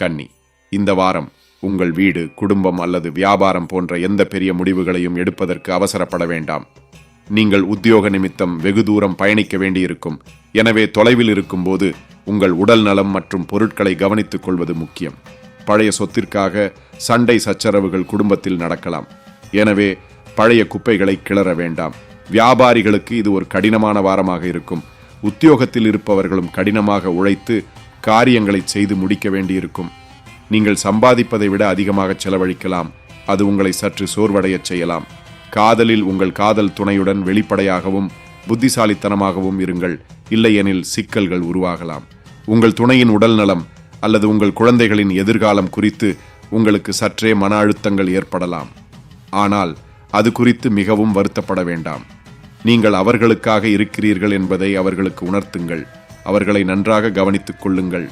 கன்னி. இந்த வாரம் உங்கள் வீடு குடும்பம் அல்லது வியாபாரம் போன்ற எந்த பெரிய முடிவுகளையும் எடுப்பதற்கு அவசரப்பட வேண்டாம். நீங்கள் உத்தியோக நிமித்தம் வெகு தூரம் பயணிக்க வேண்டியிருக்கும். எனவே தொலைவில் இருக்கும்போது உங்கள் உடல் நலம் மற்றும் பொருட்களை கவனித்துக் கொள்வது முக்கியம். பழைய சொத்திற்காக சண்டை சச்சரவுகள் குடும்பத்தில் நடக்கலாம். எனவே பழைய குப்பைகளை கிளற வேண்டாம். வியாபாரிகளுக்கு இது ஒரு கடினமான வாரமாக இருக்கும். உத்தியோகத்தில் இருப்பவர்களும் கடினமாக உழைத்து காரியங்களை செய்து முடிக்க வேண்டியிருக்கும். நீங்கள் சம்பாதிப்பதை விட அதிகமாக செலவழிக்கலாம். அது உங்களை சற்று சோர்வடையச் செய்யலாம். காதலில் உங்கள் காதல் துணையுடன் வெளிப்படையாகவும் புத்திசாலித்தனமாகவும் இருங்கள். இல்லையெனில் சிக்கல்கள் உருவாகலாம். உங்கள் துணையின் உடல் நலம் அல்லது உங்கள் குழந்தைகளின் எதிர்காலம் குறித்து உங்களுக்கு சற்றே மன அழுத்தங்கள் ஏற்படலாம். ஆனால் அது குறித்து மிகவும் வருத்தப்பட வேண்டாம். நீங்கள் அவர்களுக்காக இருக்கிறீர்கள் என்பதை அவர்களுக்கு உணர்த்துங்கள். அவர்களை நன்றாக கவனித்துக் கொள்ளுங்கள்.